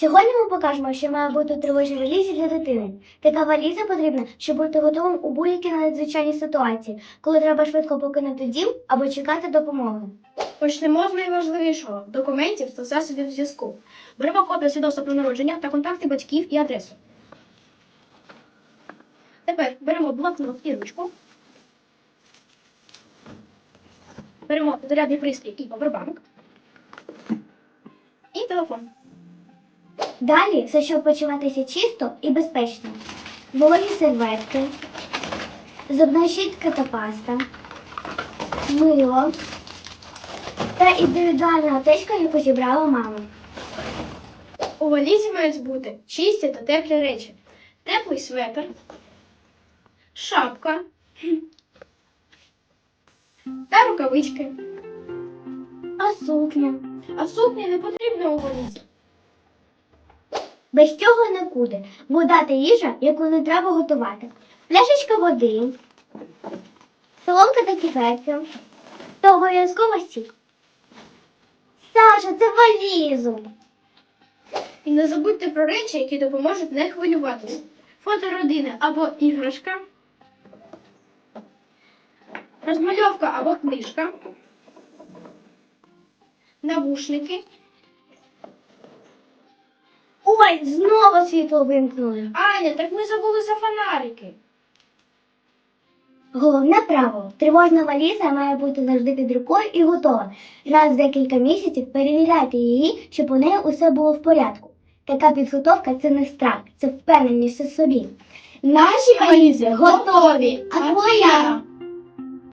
Сьогодні ми покажемо, що має бути у тривожній валізі для дитини. Така валіза потрібна, щоб бути готовим у будь-якій надзвичайній ситуації, коли треба швидко покинути дім або чекати допомоги. Почнемо з найважливішого документів та засобів зв'язку. Беремо копію свідоцтва про народження та контакти батьків і адресу. Тепер беремо блокнот і ручку. Беремо зарядний пристрій і повербанк. І телефон. Далі все, щоб почуватися чисто і безпечно. Вологі серветки, зубна щітка та паста, мило та індивідуальна аптечка, яку зібрала мама. У валізі мають бути чисті та теплі речі. Теплий светр, шапка та рукавички. А сукня. А сукня не потрібна у валізі. Без цього нікуди. Вода та їжа, яку не треба готувати. Пляшечка води, соломка та кеферка, та обов'язково сік. Саша, це валізу. І не забудьте про речі, які допоможуть не хвилюватися. Фото родини або іграшка, розмальовка або книжка, навушники. Ой, знову світло вимкнули. Аня, так ми забули за фонарики. Головне правило. Тривожна валіза має бути завжди під рукою і готова. Раз в декілька місяців перевіряйте її, щоб у неї усе було в порядку. Така підготовка це не страх, це впевненість у собі. Наші валізи готові, а твоя?